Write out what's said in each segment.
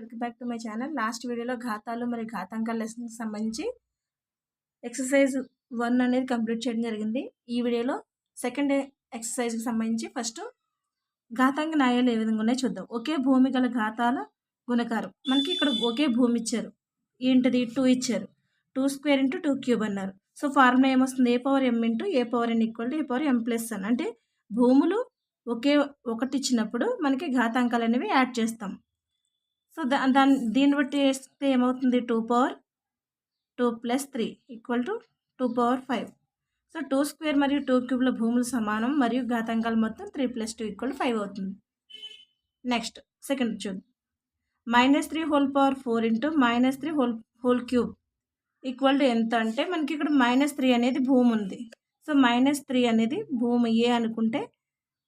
Welcome back to my channel. Last వీడియోలో ఘాతాలు మరియు ఘాతాంకాల లెసన్కి సంబంధించి ఎక్సర్సైజ్ వన్ అనేది కంప్లీట్ చేయడం జరిగింది. ఈ వీడియోలో సెకండ్ ఎక్సర్సైజ్కి సంబంధించి ఫస్ట్ ఘాతాంక న్యాయాలు ఏ విధంగా ఉన్నాయో చూద్దాం. ఒకే భూమి గల ఘాతాల గుణకారం. మనకి ఇక్కడ ఒకే భూమి ఇచ్చారు. ఏంటిది? టూ ఇచ్చారు. Two square into two cube అన్నారు. సో ఫార్ములా ఏమొస్తుంది? A power m into a power n equal to a power m plus అని అంటే భూములు ఒకే ఒకటి ఇచ్చినప్పుడు మనకి ఘాతాంకాలు అనేవి యాడ్ చేస్తాం. సో దా దాన్ని దీన్ని బట్టి వేస్తే ఏమవుతుంది? Two power two plus three equal to two power five. So two square మరియు టూ క్యూబ్ల భూములు సమానం మరియు ఘాతాంకాలు మొత్తం three plus two equal five అవుతుంది. నెక్స్ట్ సెకండ్ చూద్దాం. Minus three whole power four into minus three whole whole cube equal to ఎంత అంటే మనకి ఇక్కడ మైనస్ త్రీ అనేది భూమి ఉంది. సో మైనస్ త్రీ అనేది భూమి ఏ అనుకుంటే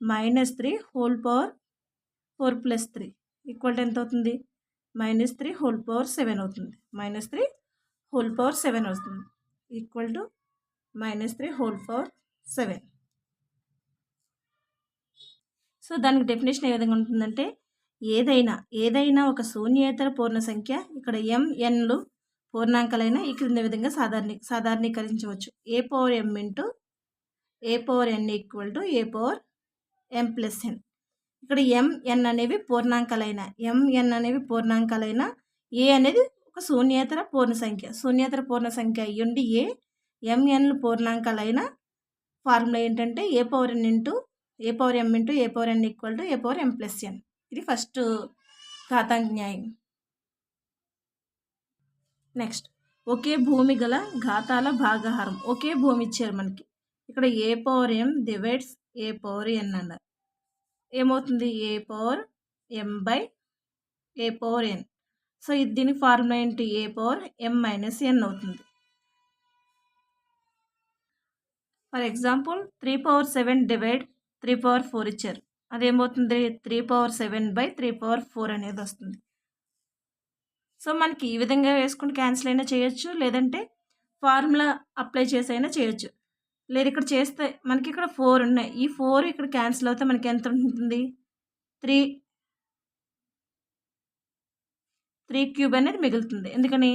minus three whole power four plus three equal to ఎంత అవుతుంది? Minus three whole power seven అవుతుంది. Minus three whole power seven వస్తుంది. Equal to minus three whole power seven. So దానికి definition ఏ విధంగా ఉంటుందంటే ఏదైనా ఏదైనా ఒక శూన్యేతర పూర్ణ సంఖ్య ఇక్కడ ఎంఎన్లు పూర్ణాంకాలైన ఈ క్రింద విధంగా సాధారణ సాధారణీకరించవచ్చు. A power m into a power n equal to a power m plus n ఇక్కడ ఎంఎన్ అనేవి పూర్ణాంకాలైన ఎంఎన్ అనేవి పూర్ణాంకాలైన ఏ అనేది ఒక శూన్యేతర పూర్ణ సంఖ్య. శూన్యేతర పూర్ణ సంఖ్య అయ్యుండి ఏ ఎంఎన్లు పూర్ణాంకాలైన ఫార్ములా ఏంటంటే a power n into a power m into a power n equal to a power m plus n ఇది ఫస్ట్ ఘాతాంక న్యాయం నెక్స్ట్ ఒకే భూమి గల ఘాతాల భాగహారం. ఒకే భూమి ఇచ్చారు మనకి. ఇక్కడ a power m divides a power n అన్నారు. ఏమవుతుంది? A power m by a power n so ఇది దీని ఫార్ములా ఏంటి? ఏ పవర్ ఎం మైనస్ ఎన్ అవుతుంది. For example three power seven divide three power four ఇచ్చారు. అదేమవుతుంది? Three power seven by three power four అనేది వస్తుంది. So మనకి ఈ విధంగా వేసుకుని క్యాన్సిల్ అయినా చేయొచ్చు లేదంటే ఫార్ములా అప్లై చేసి అయినా చేయొచ్చు. లేదు ఇక్కడ చేస్తే మనకి ఇక్కడ ఫోర్ ఉన్నాయి. ఈ ఫోర్ ఇక్కడ క్యాన్సిల్ అవుతే మనకి ఎంత ఉంటుంది? త్రీ త్రీ క్యూబ్ అనేది మిగులుతుంది. ఎందుకని?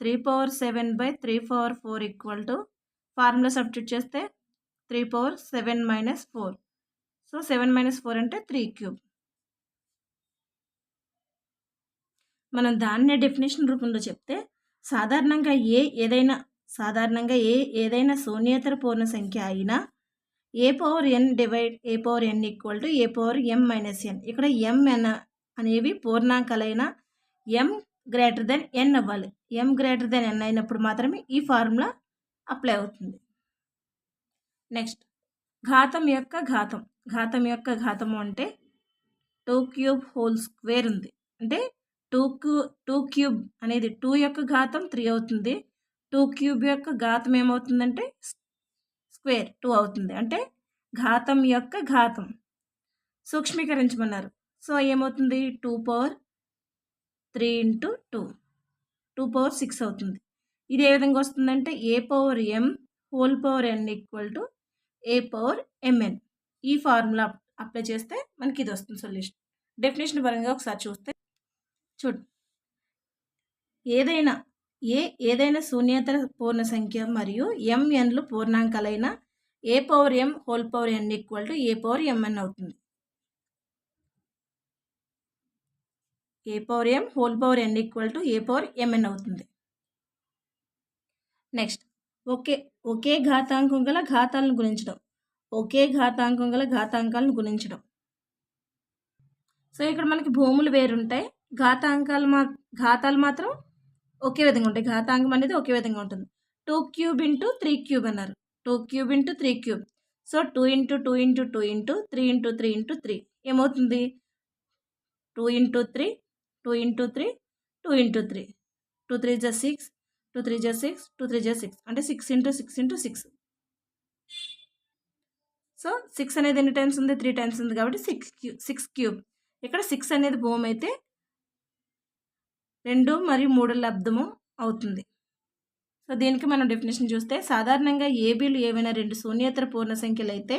Three power seven by three power four equal to formula substitute చేస్తే three power seven minus four. So seven minus four అంటే త్రీ క్యూబ్. మనం దాన్నే డెఫినేషన్ రూపంలో చెప్తే సాధారణంగా ఏ ఏదైనా సాధారణంగా ఏ ఏదైనా శూన్యేతర పూర్ణ సంఖ్య అయినా a power n divide a power n equal to a power m minus n ఇక్కడ ఎం ఎన్ అనేవి పూర్ణాంకాలైన ఎం గ్రేటర్ దెన్ ఎన్ అవ్వాలి. ఎం గ్రేటర్ దెన్ ఎన్ అయినప్పుడు మాత్రమే ఈ ఫార్ములా అప్లై అవుతుంది. నెక్స్ట్ ఘాతం యొక్క ఘాతం. ఘాతం యొక్క ఘాతము అంటే టూ క్యూబ్ హోల్ స్క్వేర్ ఉంది. అంటే టూ క్యూ టూ క్యూబ్ అనేది టూ యొక్క ఘాతం త్రీ అవుతుంది. టూ క్యూబ్ యొక్క ఘాతం ఏమవుతుందంటే స్క్వేర్ టూ అవుతుంది. అంటే ఘాతం యొక్క ఘాతం. సూక్ష్మీకరించమన్నారు. సో ఏమవుతుంది? Two power three into two. Two power six అవుతుంది. ఇది ఏ విధంగా వస్తుందంటే a power m whole power n equal to a power m n ఈ ఫార్ములా అప్లై చేస్తే మనకి ఇది వస్తుంది సొల్యూషన్. డెఫినేషన్ పరంగా ఒకసారి చూస్తే చూడు. ఏదైనా ఏ ఏదైనా శూన్యేతర పూర్ణ సంఖ్య మరియు ఎంఎన్లు పూర్ణాంకాలైన a power m whole power n equal to a power m n అవుతుంది. A power m whole power n equal to a power m n అవుతుంది. నెక్స్ట్ ఒకే ఒకే ఘాతాంకం గల ఘాతాలను గుణించడం. ఒకే ఘాతాంకం గల ఘాతాంకాలను గుణించడం. సో ఇక్కడ మనకి భూములు వేరుంటాయి. ఘాతాంకాలు మా ఘాతాలు మాత్రం ఒకే విధంగా ఉంటాయి. ఘాతాంకం అనేది ఒకే విధంగా ఉంటుంది. Two cube into three cube అన్నారు. Two cube into three cube. So two into two into two into three into three into three. ఏమవుతుంది? Two into three two into three two into three. Two three జా six two three జా six two three జా six. అంటే six into six into six. So six అనేది ఎన్ని times ఉంది? Three times ఉంది కాబట్టి సిక్స్ క్యూ సిక్స్ క్యూబ్. ఇక్కడ సిక్స్ అనేది భూమి అయితే రెండు మరియు మూడు లబ్ధము అవుతుంది. సో దీనికి మనం డెఫినేషన్ చూస్తే సాధారణంగా ఏబీలు ఏవైనా రెండు శూన్యేతర పూర్ణ సంఖ్యలు అయితే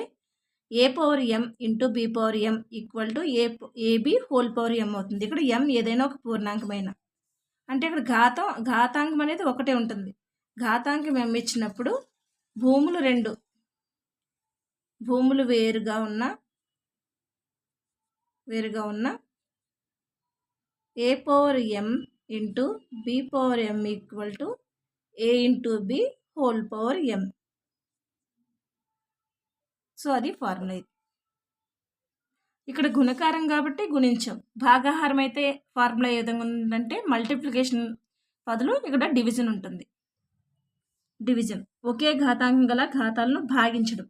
a power m into b power m equal to a a b whole power m అవుతుంది. ఇక్కడ ఎం ఏదైనా ఒక పూర్ణాంకమైన. అంటే ఇక్కడ ఘాతం ఘాతాంకం అనేది ఒకటే ఉంటుంది. ఘాతాంకం ఎం ఇచ్చినప్పుడు భూములు రెండు. భూములు వేరుగా ఉన్న వేరుగా ఉన్న a power m into b power m equal to a into b whole power m. So అది ఫార్ములా ఇది. ఇక్కడ గుణకారం కాబట్టి గుణించాం. భాగాహారం అయితే ఫార్ములా ఏ విధంగా ఉందంటే మల్టిప్లికేషన్ బదులు ఇక్కడ డివిజన్ ఉంటుంది. డివిజన్. ఒకే ఘాతాంకం గల ఘాతాలను భాగించడం.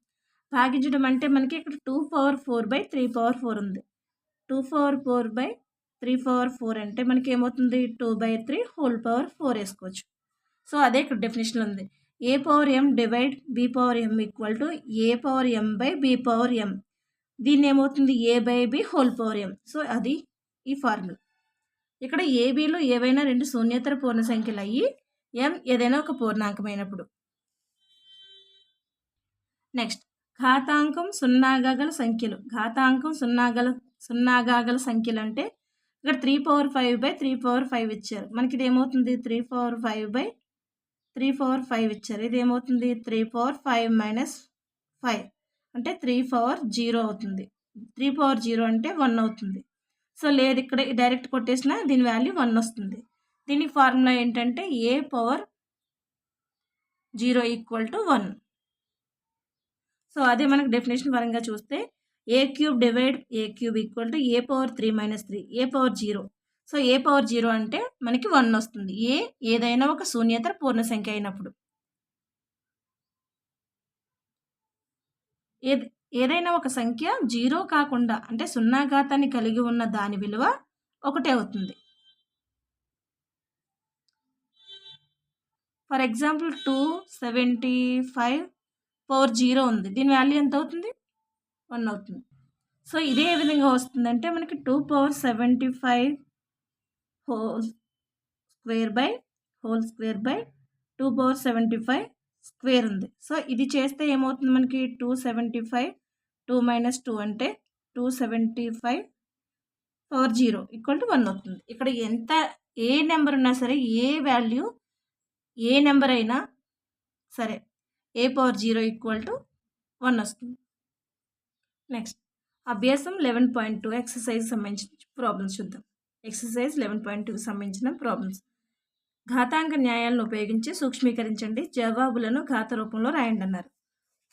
భాగించడం అంటే మనకి ఇక్కడ two power four by three power four ఉంది. Two power four by three power four అంటే మనకి ఏమవుతుంది two by three whole power four వేసుకోవచ్చు. సో అదే ఇక్కడ డెఫినేషన్ ఉంది. A power m divide b power m equal to a power m by b power m. దీన్ని ఏమవుతుంది a by b whole power m. So అది ఈ formula. ఇక్కడ ఏబీలో ఏవైనా రెండు శూన్యేతర పూర్ణ సంఖ్యలు అయ్యి ఎం ఏదైనా ఒక పూర్ణాంకమైనప్పుడు నెక్స్ట్ ఘాతాంకం సున్నాగా గల సంఖ్యలు. ఘాతాంకం సున్నాగల సున్నాగా గల సంఖ్యలు అంటే ఇక్కడ three power five by three power five ఇచ్చారు. మనకి ఇది ఏమవుతుంది? Three power five by three power five ఇచ్చారు. ఇది ఏమవుతుంది? Three power five minus five అంటే త్రీ పవర్ జీరో అవుతుంది. త్రీ పవర్ జీరో అంటే వన్ అవుతుంది. సో లేదు ఇక్కడ డైరెక్ట్ కొట్టేసిన దీని వాల్యూ వన్ వస్తుంది. దీని ఫార్ములా ఏంటంటే a power zero equal to one so అదే మనకు డెఫినేషన్ పరంగా చూస్తే a cube divide a cube equal to a power three minus three a power zero. So a power zero అంటే మనకి వన్ వస్తుంది. ఏ ఏదైనా ఒక శూన్యతర పూర్ణ సంఖ్య అయినప్పుడు. ఏది ఏదైనా ఒక సంఖ్య జీరో కాకుండా అంటే సున్నా ఘాతాన్ని కలిగి ఉన్న దాని విలువ ఒకటే అవుతుంది. For example two seventy five power zero ఉంది. దీని వాల్యూ ఎంత అవుతుంది? వన్ అవుతుంది. సో ఇదే విధంగా వస్తుందంటే మనకి two power seventy five whole square by whole square by two power seventy five square ఉంది. సో ఇది చేస్తే ఏమవుతుంది మనకి? Two seventy five two minus two అంటే two seventy five power zero equal to one అవుతుంది. ఇక్కడ ఎంత ఏ నెంబర్ ఉన్నా సరే ఏ వాల్యూ ఏ నెంబర్ అయినా సరే a power zero equal to one వస్తుంది. నెక్స్ట్ అభ్యాసం లెవెన్ పాయింట్ టూ ఎక్సర్సైజ్ సంబంధించిన ప్రాబ్లమ్స్ చూద్దాం. ఎక్సర్సైజ్ లెవెన్ పాయింట్ టూకి సంబంధించిన ప్రాబ్లమ్స్ ఘాతాంక న్యాయాలను ఉపయోగించి సూక్ష్మీకరించండి. జవాబులను ఘాత రూపంలో రాయండి అన్నారు.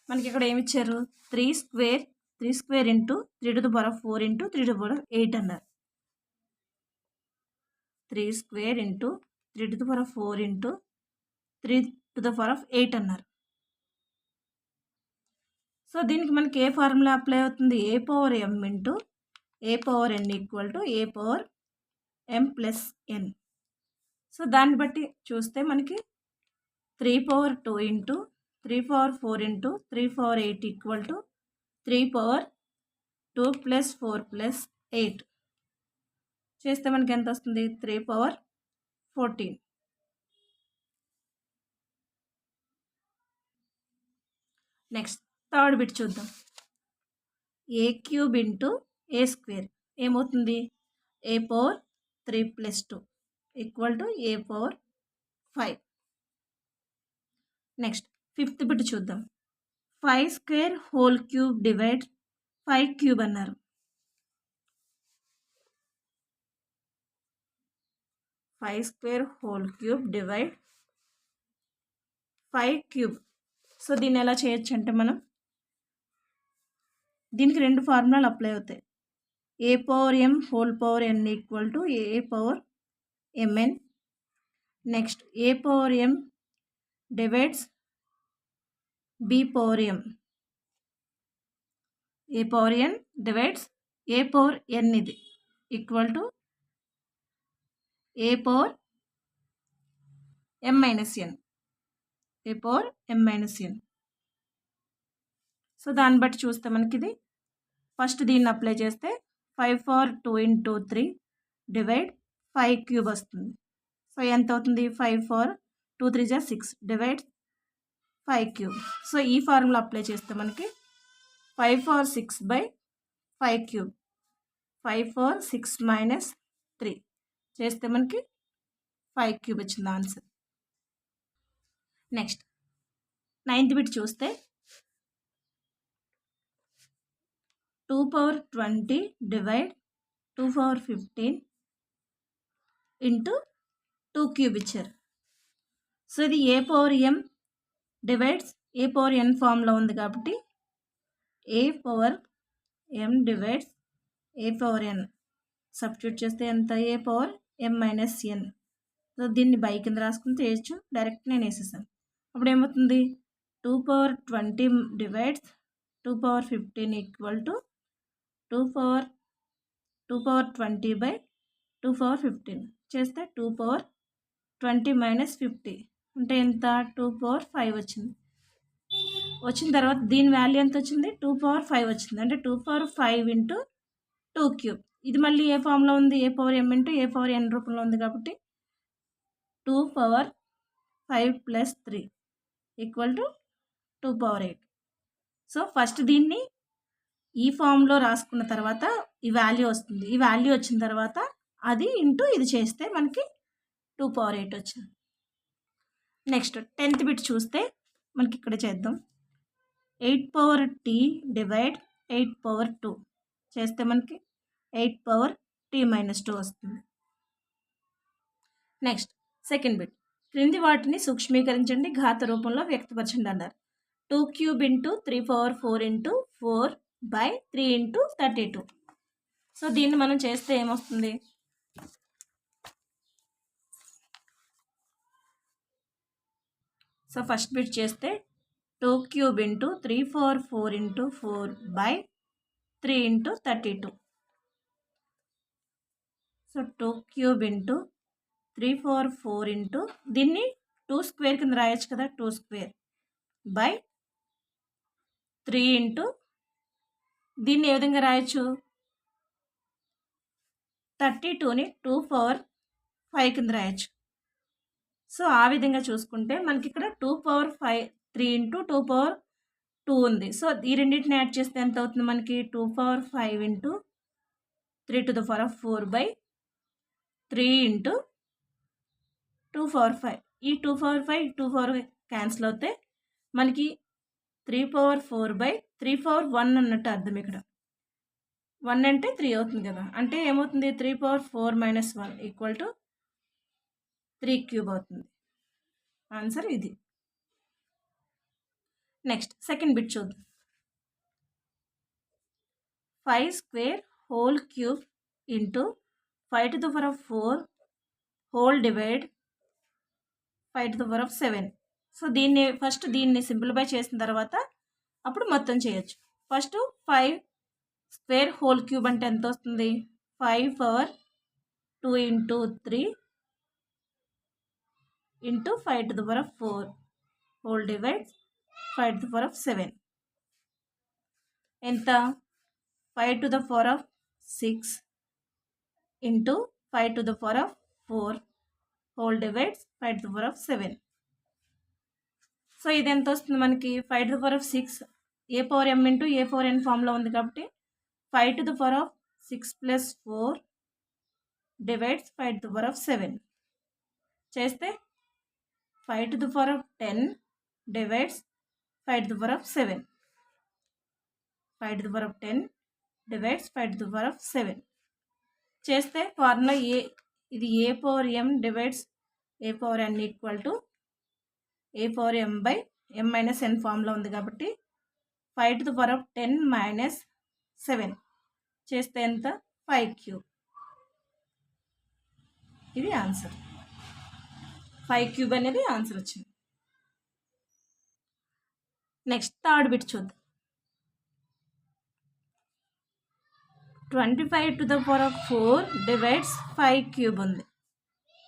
మనకి ఇక్కడ ఏమి ఇచ్చారు three square three square into three to the power of four into three to power of eight అన్నారు three square into three to the power four into three to the power of eight అన్నారు. So దీనికి మనకి ఏ formula apply అవుతుంది? A power m into a power n equal to a power m plus n so దాన్ని బట్టి చూస్తే మనకి three power two into three power four into three power eight equal to three power two plus four plus eight. చేస్తే మనకి ఎంత వస్తుంది? Three power fourteen. Next third bit చూద్దాం. A cube into a square? ఏమవుతుంది? A power three plus two equal to a power five. Next fifth bit చూద్దాం. Five square whole cube divide five cube అన్నారు. Five square whole cube divide five cube. So దీన్ని ఎలా చేయొచ్చు అంటే మనం దీనికి రెండు ఫార్ములాలు అప్లై అవుతాయి. A power m whole power n equal to a power m n next a power m divides b power m a power n divides a power n ఇది. Equal to a power m minus n a power m minus n so దాన్ని బట్టి చూస్తే మనకి ఇది first దీన్ని apply చేస్తే five four two into three divide five cube వస్తుంది. So ఎంత అవుతుంది? ఫైవ్ ఫోర్ టూ త్రీ జా six divide five cube. So ఈ ఫార్ములా అప్లై చేస్తే మనకి five four six by five cube. Five four six minus three చేస్తే మనకి five cube వచ్చింది ఆన్సర్. నెక్స్ట్. నైన్త్ బిట్ చూస్తే two power twenty divide two power fifteen into two cube ఇచ్చారు. So ఇది a power m divides a power n ఫామ్లో ఉంది కాబట్టి a power m divides a power n substitute చేస్తే ఎంత? A power m minus n so దీన్ని by కింద రాసుకుని చేయొచ్చు? డైరెక్ట్ నేను వేసేసాను. అప్పుడు ఏమవుతుంది? Two power twenty divides two power fifteen equal to two power two power twenty by two power fifteen. చేస్తే two power twenty minus fifty. అంటే ఎంత? టూ పవర్ ఫైవ్ వచ్చింది. వచ్చిన తర్వాత దీని వాల్యూ ఎంత వచ్చింది? టూ పవర్ ఫైవ్ వచ్చింది. అంటే two power five into two cube. ఇది మళ్ళీ ఏ ఫామ్లో ఉంది? A power m into a power n రూపంలో ఉంది కాబట్టి two power five plus three equal to two power eight. So first దీన్ని ఈ ఫామ్లో రాసుకున్న తర్వాత ఈ వాల్యూ వస్తుంది. ఈ వాల్యూ వచ్చిన తర్వాత అది ఇంటూ ఇది చేస్తే మనకి టూ పవర్ ఎయిట్ వచ్చింది. నెక్స్ట్ టెన్త్ బిట్ చూస్తే మనకి ఇక్కడ చేద్దాం. Eight power t divide eight power two చేస్తే మనకి eight power t minus two వస్తుంది. నెక్స్ట్ సెకండ్ బిట్ క్రింది వాటిని సూక్ష్మీకరించండి ఘాత రూపంలో వ్యక్తపరచండి అన్నారు. Two cube into three power four into four by three into thirty two. So దీన్ని మనం చేస్తే ఏమొస్తుంది? సో ఫస్ట్ బిట్ చేస్తే two cube into three four four into four by three into thirty two. So two cube into three four four into దీన్ని two square కింద రాయొచ్చు కదా two square. By three into దీన్ని ఏ విధంగా రాయొచ్చు? Thirty టూని టూ పవర్ ఫైవ్ కింద రాయొచ్చు. సో ఆ విధంగా చూసుకుంటే మనకి ఇక్కడ two power five three into two power two ఉంది. సో ఈ రెండింటిని యాడ్ చేస్తే ఎంత అవుతుంది మనకి? Two power five into three to the power of four by three into two power five. ఈ two power five two power cancel అవుతే మనకి three power four by three power one అన్నట్టు అర్థం ఇక్కడ. వన్ అంటే త్రీ అవుతుంది కదా. అంటే ఏమవుతుంది? Three power four minus one equal to three cube అవుతుంది. ఆన్సర్ ఇది. నెక్స్ట్ సెకండ్ బిట్ చూద్దాం. Five square whole cube into five to the power of four whole divide five to the power of seven. So దీన్ని first దీన్ని simplify చేసిన తర్వాత అప్పుడు మొత్తం చేయొచ్చు. First five square whole cube అంటే ఎంత వస్తుంది? Five power two into three into five to the power of four whole divides five to the power of seven ఎంత? Five to the power of six into five to the power of four whole divides five to the power of seven so ఇది ఎంత వస్తుంది మనకి? Five to the power of six a power m into a four n ఫామ్లో ఉంది కాబట్టి five to the power of six plus four divides five to the power of seven చేస్తే five to the power of ten divides five to the power of seven five to the power of ten divides five to the power of seven చేస్తే formula ఏ ఇది a power m divides a power n equal to a power m by m minus n ఫామ్లో ఉంది కాబట్టి five to the power of ten minus seven. చేస్తే ఎంత? Five cube ఇది answer. Five cube అనేది ఆన్సర్ వచ్చింది. నెక్స్ట్ థర్డ్ బిట్ చూద్దాం. Twenty five to the power of four divides five cube ఉంది.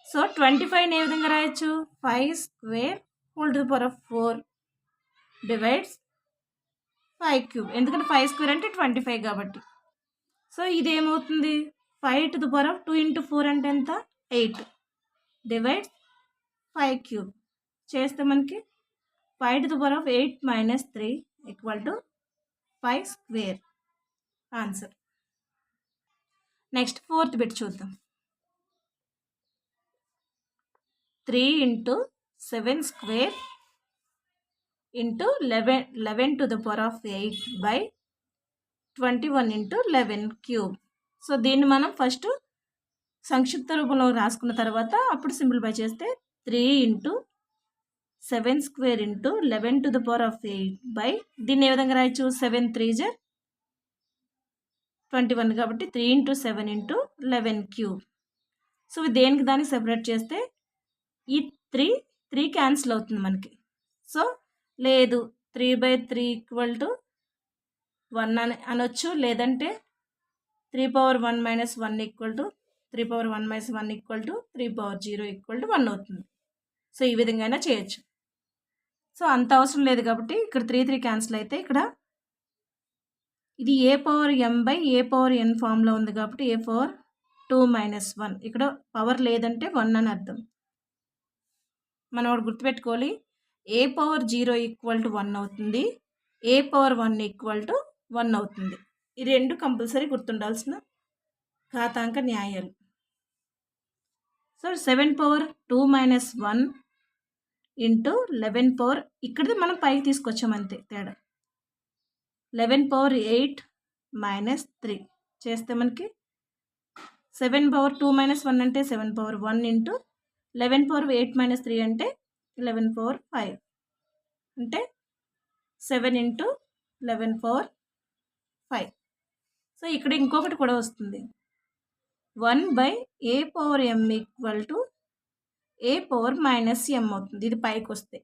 సో ట్వంటీ ఫైవ్ని ఏ విధంగా రాయొచ్చు? Five square whole to the power of four divides five cube ఎందుకంటే ఫైవ్ స్క్వేర్ అంటే ట్వంటీ ఫైవ్ కాబట్టి. సో ఇది ఏమవుతుంది five to the power of two into four అంటే ఎంత? ఎయిట్ డివైడ్ ఫైవ్ క్యూబ్ చేస్తే మనకి five to the power of eight minus three equal to five square answer next fourth bit చూద్దాం. Three into seven square into eleven eleven to the power of eight by twenty one into eleven cube so దీన్ని మనం first సంక్షిప్త రూపంలో రాసుకున్న తర్వాత అప్పుడు simplify చేస్తే three into seven square into eleven to the power of eight by దీన్ని ఏ విధంగా రాయొచ్చు? సెవెన్ త్రీ జర్ ట్వంటీ వన్ కాబట్టి three into seven into eleven cube so దేనికి దాన్ని సెపరేట్ చేస్తే ఈ త్రీ త్రీ క్యాన్సిల్ అవుతుంది మనకి. సో లేదు. Three by three equal to one అని అనొచ్చు. లేదంటే three power one minus one equal to three power one minus one equal to three power zero equal to one అవుతుంది. So ఈ విధంగా అయినా చేయొచ్చు. సో అంత అవసరం లేదు కాబట్టి ఇక్కడ త్రీ త్రీ క్యాన్సిల్ అయితే ఇక్కడ ఇది a power m by a power n ఫామ్లో ఉంది కాబట్టి a power two minus one ఇక్కడ పవర్ లేదంటే వన్ అని అర్థం. మనం ఒకటి గుర్తుపెట్టుకోవాలి. A power zero equal to one అవుతుంది? A power one equal to one అవుతుంది? ఈ రెండు కంపల్సరీ గుర్తుండాల్సిన ఘాతాంక న్యాయాలు. So seven power two minus one into eleven power ఇక్కడిది మనం పైకి తీసుకొచ్చాం అంతే తేడా. Eleven power eight minus three చేస్తే మనకి seven power two minus one అంటే seven power one into eleven power eight minus three అంటే లెవెన్ ఫోర్ ఫైవ్ అంటే seven into eleven four five so ఇక్కడ ఇంకొకటి కూడా వస్తుంది. One by a power m equal to a power minus m అవుతుంది. ఇది పైకి వస్తే.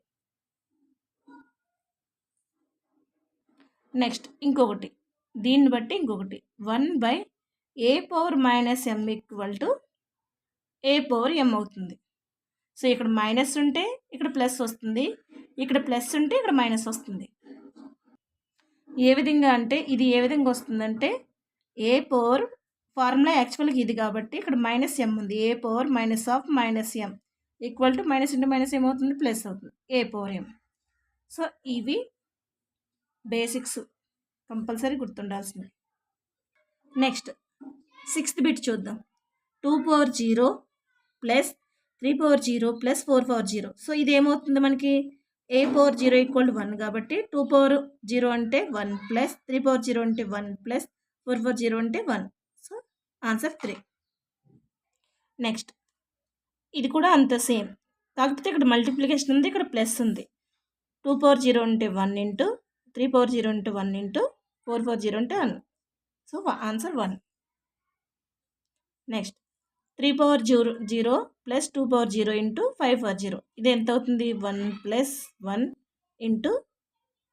నెక్స్ట్ ఇంకొకటి. దీన్ని బట్టి ఇంకొకటి. One by a power minus m equal to a power m అవుతుంది. సో ఇక్కడ మైనస్ ఉంటే ఇక్కడ ప్లస్ వస్తుంది. ఇక్కడ ప్లస్ ఉంటే ఇక్కడ మైనస్ వస్తుంది. ఏ విధంగా అంటే ఇది ఏ విధంగా వస్తుందంటే ఏ పవర్ ఫార్ములా యాక్చువల్గా ఇది కాబట్టి ఇక్కడ మైనస్ ఎం ఉంది. A power minus of minus m equal to minus into minus ఏమవుతుంది ప్లస్ అవుతుంది. ఏ పవర్ ఎం సో ఇవి బేసిక్స్ కంపల్సరీ గుర్తుండాల్సింది. నెక్స్ట్ సిక్స్త్ బిట్ చూద్దాం. Two power zero plus three power zero plus four power zero. So ఇది ఏమవుతుంది మనకి? A power zero equal one కాబట్టి two power zero అంటే one plus three power zero అంటే one plus four power zero అంటే one. So answer three. Next. ఇది కూడా అంత సేమ్. కాకపోతే ఇక్కడ మల్టిప్లికేషన్ ఉంది ఇక్కడ ప్లస్ ఉంది. టూ పవర్ జీరో అంటే one into three power zero అంటే one into four power zero అంటే one. So answer one. Next. Three power zero zero plus two power zero into five power zero. ఇది ఎంత అవుతుంది one plus one into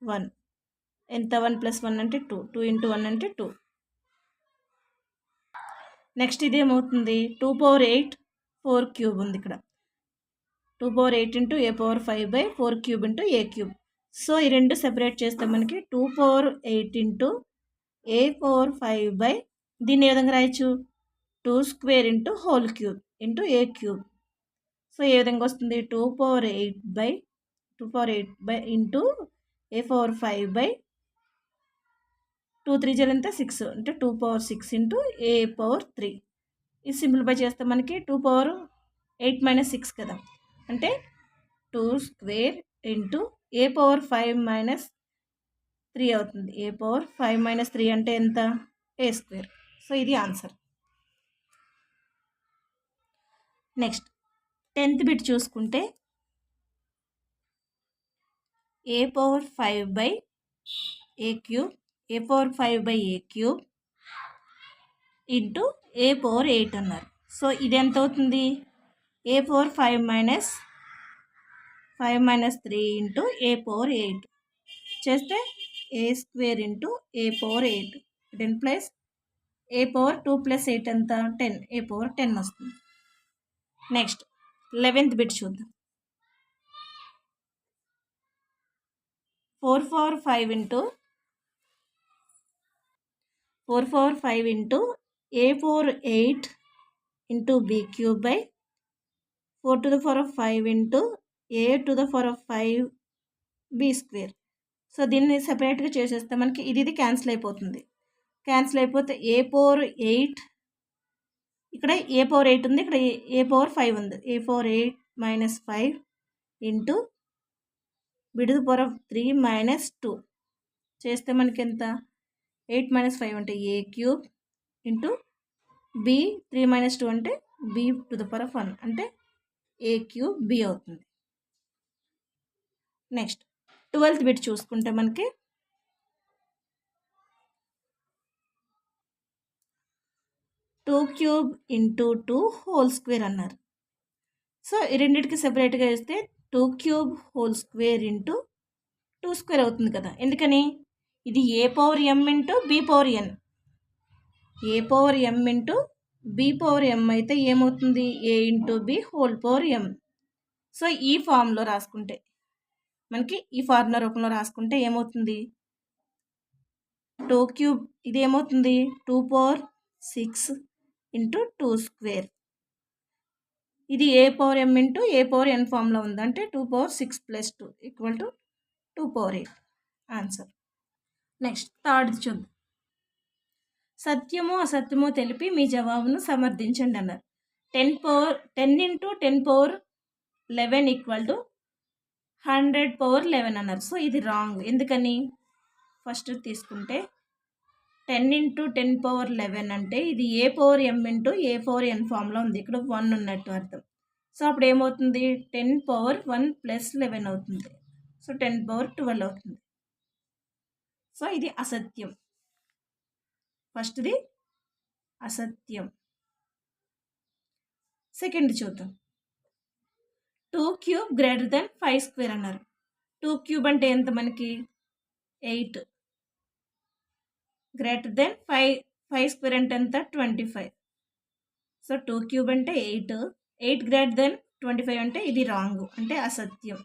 one. ఎంత one plus one అంటే two? Two into one అంటే two. Next ఇది ఏమవుతుంది two power eight four cube ఉంది ఇక్కడ. Two power eight into a power five by four cube into a cube. So ఈ రెండు separate చేస్తే మనకి two power eight into a power five by దీన్ని ఏ విధంగా రాయొచ్చు? Two square into whole cube into a cube. So ఏ విధంగా వస్తుంది? Two power eight by two power eight by into a power five by two three zero ఎంత? Six. అంటే two power six into a power three. ఇది simplify చేస్తే మనకి two power eight minus six కదా. అంటే two square into a power five minus three అవుతుంది. A power five minus three అంటే ఎంత? A square. సో ఇది ఆన్సర్. నెక్స్ట్. టెన్త్ బిట్ చూసుకుంటే a power five by a cube a power five by a cube into a power eight అన్నారు. So ఇది ఎంత అవుతుంది? A power five minus five minus three into a power eight. చేస్తే a square into a power eight. Ten plus a power two plus eight ఎంత? Ten. A power ten వస్తుంది. Next eleventh bit చూద్దాం. Four four five into four four five into a four eight into b cube by four to the four of five into a to the four of five b square. So దీన్ని సపరేట్గా చేసేస్తే మనకి ఇది ఇది cancel అయిపోతుంది. Cancel అయిపోతే ఏ four eight ఇక్కడ a power eight ఉంది. ఇక్కడ ఏ పవర్ ఫైవ్ ఉంది. A power eight minus five into విడుదల పవర్ త్రీ మైనస్ టూ చేస్తే మనకి ఎంత ఎయిట్ మైనస్ ఫైవ్ అంటే a cube into b three minus two అంటే b to the power of one అంటే ఏ క్యూబ్ బి అవుతుంది. Next twelfth bit చూసుకుంటే మనకి two cube into two whole square అన్నారు. సో ఈ రెండింటికి సెపరేట్గా వేస్తే two cube whole square into two square అవుతుంది కదా. ఎందుకని? ఇది a power m into b power n a power m into b power m అయితే ఏమవుతుంది? A into b whole power m so ఈ ఫామ్లో రాసుకుంటే మనకి ఈ ఫార్ములా రూపంలో రాసుకుంటే ఏమవుతుంది? టూ క్యూబ్ ఇది ఏమవుతుంది? Two power six into two square. ఇది a power m into a power n ఫామ్లో ఉందంటే two power six plus two equal to two power eight answer. Next third చూద్దాం. సత్యమో అసత్యమో తెలిపి మీ జవాబును సమర్థించండి అన్నారు. Ten power ten into ten power eleven equal to hundred power eleven అన్నారు. సో ఇది రాంగ్. ఎందుకని? ఫస్ట్ తీసుకుంటే ten into ten power eleven అంటే ఇది a power m into a power n ఫామ్లో ఉంది? ఇక్కడ వన్ ఉన్నట్టు అర్థం. సో అప్పుడు ఏమవుతుంది? Ten power one plus eleven అవుతుంది. సో టెన్ పవర్ ట్వెల్వ్ అవుతుంది. సో ఇది అసత్యం. ఫస్ట్ది అసత్యం. సెకండ్ చూద్దాం. Two cube greater than five square అన్నారు. టూ క్యూబ్ అంటే ఎంత మనకి? Eight. Greater than five five square అంటే ఎంత twenty five. So two cube అంటే eight eight greater than twenty five అంటే ఇది రాంగ్ అంటే అసత్యం.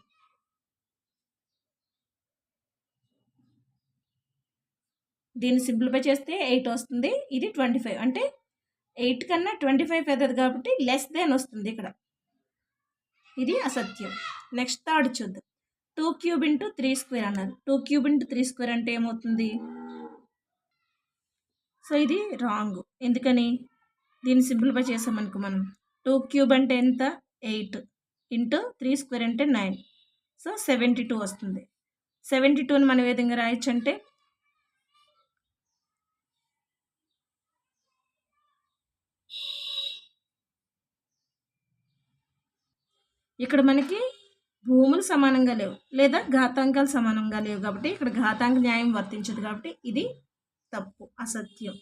దీన్ని సింప్లిఫై చేస్తే ఎయిట్ వస్తుంది ఇది ట్వంటీ ఫైవ్. అంటే ఎయిట్ కన్నా ట్వంటీ ఫైవ్ పెద్దది కాబట్టి లెస్ దెన్ వస్తుంది ఇక్కడ. ఇది అసత్యం. నెక్స్ట్ థర్డ్ చూద్దాం. Two cube into three square అన్నారు. Two cube into three square అంటే ఏమవుతుంది? సో ఇది రాంగ్. ఎందుకని? దీన్ని సింపుల్ఫై చేసామనుకో మనం. టూ క్యూబ్ అంటే ఎంత? ఎయిట్ ఇంటూ త్రీ స్క్వేర్ అంటే నైన్. సో సెవెంటీ టూ వస్తుంది. సెవెంటీ టూని మనం ఏ విధంగా రాయొచ్చు అంటే ఇక్కడ మనకి భూములు సమానంగా లేవు. లేదా ఘాతాంకాలు సమానంగా లేవు కాబట్టి ఇక్కడ ఘాతాంక న్యాయం వర్తించదు కాబట్టి ఇది తప్పు అసత్యం.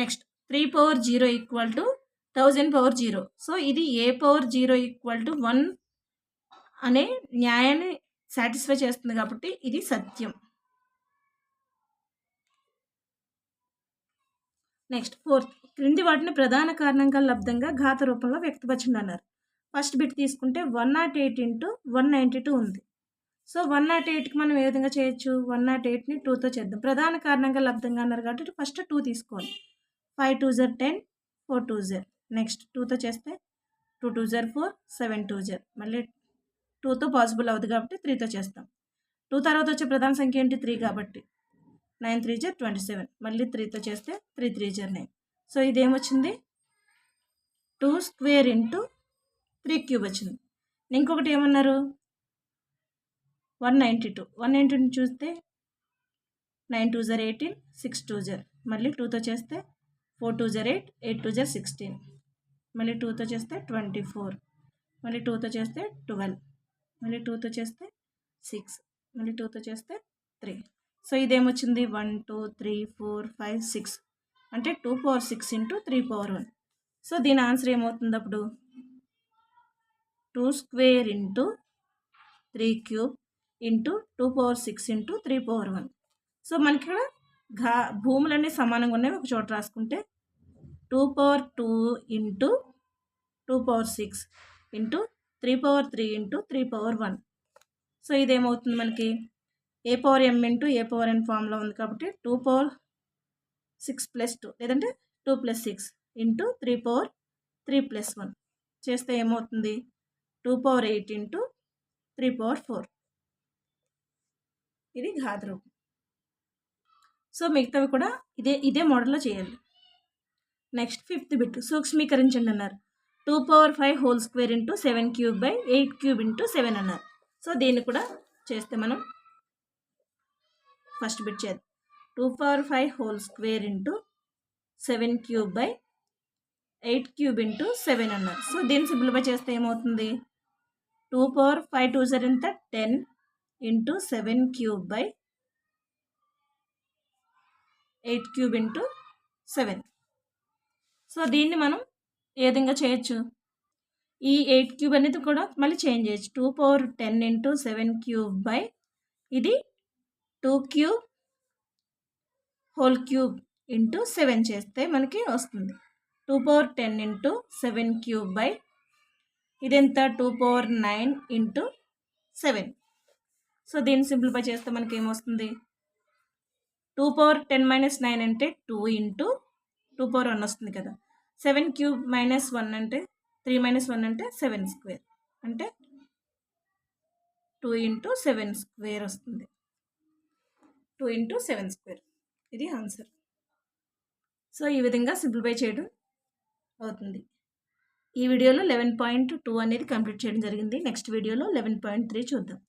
Next three power zero equal to thousand power zero. So ఇది a power zero equal to one అనే న్యాయాన్ని సాటిస్ఫై చేస్తుంది కాబట్టి ఇది సత్యం. నెక్స్ట్ ఫోర్త్ క్రింది వాటిని ప్రధాన కారణంగా లబ్ధంగా ఘాత రూపంలో వ్యక్తపరచండి అన్నారు ఫస్ట్ బిట్ తీసుకుంటే one naught eight into one ninety two ఉంది. సో వన్ నాట్ ఎయిట్కి మనం ఏ విధంగా చేయొచ్చు? వన్ నాట్ ఎయిట్ని టూతో చేద్దాం. ప్రధాన కారణంగా లబ్ధంగా అన్నారు కాబట్టి ఫస్ట్ టూ తీసుకోవాలి. ఫైవ్ టూ జర్ టెన్ ఫోర్ టూ జర్ నెక్స్ట్ టూతో చేస్తే టూ టూ జర్ ఫోర్ సెవెన్ టూ జర్ మళ్ళీ టూతో పాసిబుల్ అవుతుంది కాబట్టి త్రీతో చేస్తాం. టూ తర్వాత వచ్చే ప్రధాన సంఖ్య ఏంటి? త్రీ కాబట్టి నైన్ త్రీ జర్ ట్వంటీ సెవెన్. మళ్ళీ త్రీతో చేస్తే త్రీ త్రీ జర్ nine. So ఇదేమొచ్చింది? Two square into three cube వచ్చింది. ఇంకొకటి ఏమన్నారు? One ninety two. One ninety చూస్తే నైన్ టూ జర్ ఎయిటీన్ సిక్స్ టూ జర్. మళ్ళీ టూతో చేస్తే ఫోర్ టూ జర్ ఎయిట్ ఎయిట్ టూ జర్ సిక్స్టీన్. మళ్ళీ టూతో చేస్తే ట్వంటీ ఫోర్. మళ్ళీ టూతో చేస్తే ట్వెల్వ్. మళ్ళీ టూతో చేస్తే సిక్స్. మళ్ళీ టూతో చేస్తే three. So ఇదేమొచ్చింది? One two three four five six. అంటే two power six into three power one. So దీని ఆన్సర్ ఏమవుతుంది అప్పుడు two square into three cube into two power six into three power one. So మనకి ఇక్కడ ఘా భూములన్నీ సమానంగా ఉన్నాయి. ఒక చోట రాసుకుంటే two power two into two power six into three power three into three power one. So ఇదేమవుతుంది మనకి? A power m into a power n ఫామ్లో ఉంది కాబట్టి two power six plus two లేదంటే two plus six into three power three plus one. చేస్తే ఏమవుతుంది? Two power eight into three power four. ఇది ఘాతరూపం so మిగతావి కూడా ఇదే ఇదే మోడల్లో చేయాలి. నెక్స్ట్ ఫిఫ్త్ బిట్ సూక్ష్మీకరించండి అన్నారు. Two power five whole square into seven cube by eight cube into seven అన్నారు. సో దీన్ని కూడా చేస్తే మనం ఫస్ట్ బిట్ చేద్దాం two power five whole square into seven cube by eight cube into seven అన్నారు. So దీన్ని సింప్లిఫై చేస్తే ఏమవుతుంది? టూ పవర్ ఫైవ్ టూ జర్ ఎంత? Ten into seven cube by eight cube into seven. So దీన్ని మనం ఏ విధంగా చేయొచ్చు? ఈ ఎయిట్ క్యూబ్ అనేది కూడా మళ్ళీ చేంజ్ చేయొచ్చు. Two power ten into seven cube by ఇది two cube whole cube into seven చేస్తే మనకి వస్తుంది. Two power ten into seven cube by ఇదెంత two power nine into seven. So దీన్ని సింప్లిఫై చేస్తే మనకి ఏమొస్తుంది? Two power ten minus nine అంటే two into two power one వస్తుంది కదా. సెవెన్ క్యూబ్ మైనస్ వన్ అంటే త్రీ మైనస్ వన్ అంటే సెవెన్ స్క్వేర్. అంటే టూ ఇంటూ సెవెన్ స్క్వేర్ వస్తుంది. Two into seven square. ఇది ఆన్సర్. సో ఈ విధంగా సింప్లిఫై చేయడం అవుతుంది. ఈ వీడియోలో లెవెన్ పాయింట్ టూ అనేది కంప్లీట్ చేయడం జరిగింది. నెక్స్ట్ వీడియోలో లెవెన్ పాయింట్ త్రీ చూద్దాం.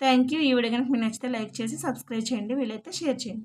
థ్యాంక్ యూ ఈ వీడియో కనుక మీకు నచ్చితే లైక్ చేసి సబ్స్క్రైబ్ చేయండి. వీలైతే షేర్ చేయండి.